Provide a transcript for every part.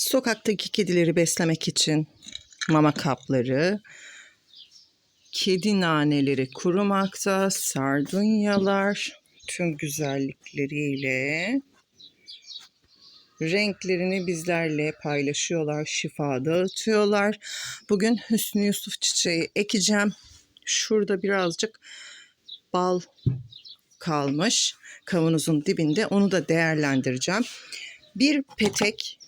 Sokaktaki kedileri beslemek için mama kapları, kedi naneleri kurumakta, sardunyalar tüm güzellikleriyle renklerini bizlerle paylaşıyorlar, şifa dağıtıyorlar. Bugün Hüsnü Yusuf çiçeği ekeceğim. Şurada birazcık bal kalmış kavanozun dibinde. Onu da değerlendireceğim. Bir petek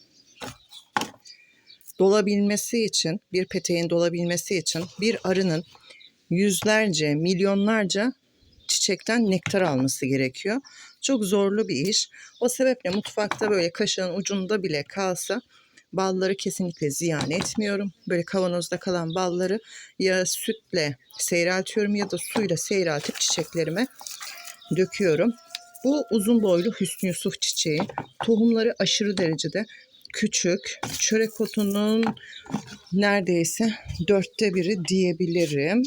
dolabilmesi için, bir peteğin dolabilmesi için bir arının yüzlerce, milyonlarca çiçekten nektar alması gerekiyor. Çok zorlu bir iş. O sebeple mutfakta böyle kaşığın ucunda bile kalsa balları kesinlikle ziyan etmiyorum. Böyle kavanozda kalan balları ya sütle seyreltiyorum ya da suyla seyreltip çiçeklerime döküyorum. Bu uzun boylu Hüsnü Yusuf çiçeği. Tohumları aşırı derecede küçük. Çörek otunun neredeyse dörtte biri diyebilirim.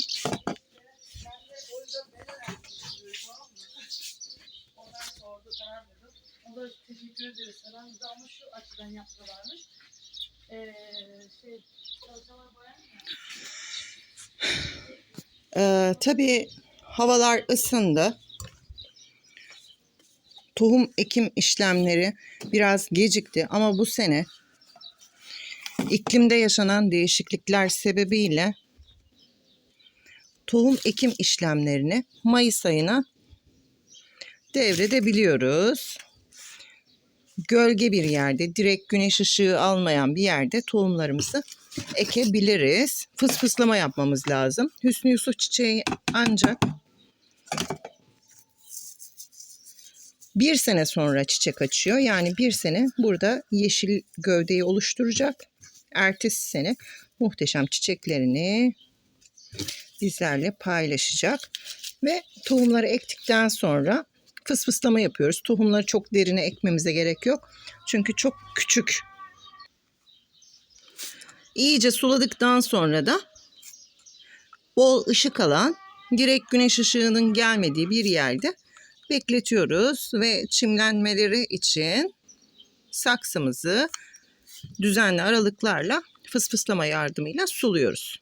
Teşekkür ama şu açıdan. Ee, şey. Ee, tabii havalar ısındı. Tohum ekim işlemleri biraz gecikti ama bu sene iklimde yaşanan değişiklikler sebebiyle tohum ekim işlemlerini Mayıs ayına devredebiliyoruz. Gölge bir yerde, direkt güneş ışığı almayan bir yerde tohumlarımızı ekebiliriz. Fısfıslama yapmamız lazım. Hüsnü Yusuf çiçeği ancak bir sene sonra çiçek açıyor. Yani bir sene burada yeşil gövdeyi oluşturacak. Ertesi sene muhteşem çiçeklerini bizlerle paylaşacak. Ve tohumları ektikten sonra fısfıslama yapıyoruz. Tohumları çok derine ekmemize gerek yok. Çünkü çok küçük. İyice suladıktan sonra da bol ışık alan, direkt güneş ışığının gelmediği bir yerde bekletiyoruz ve çimlenmeleri için saksımızı düzenli aralıklarla fısfıslama yardımıyla suluyoruz.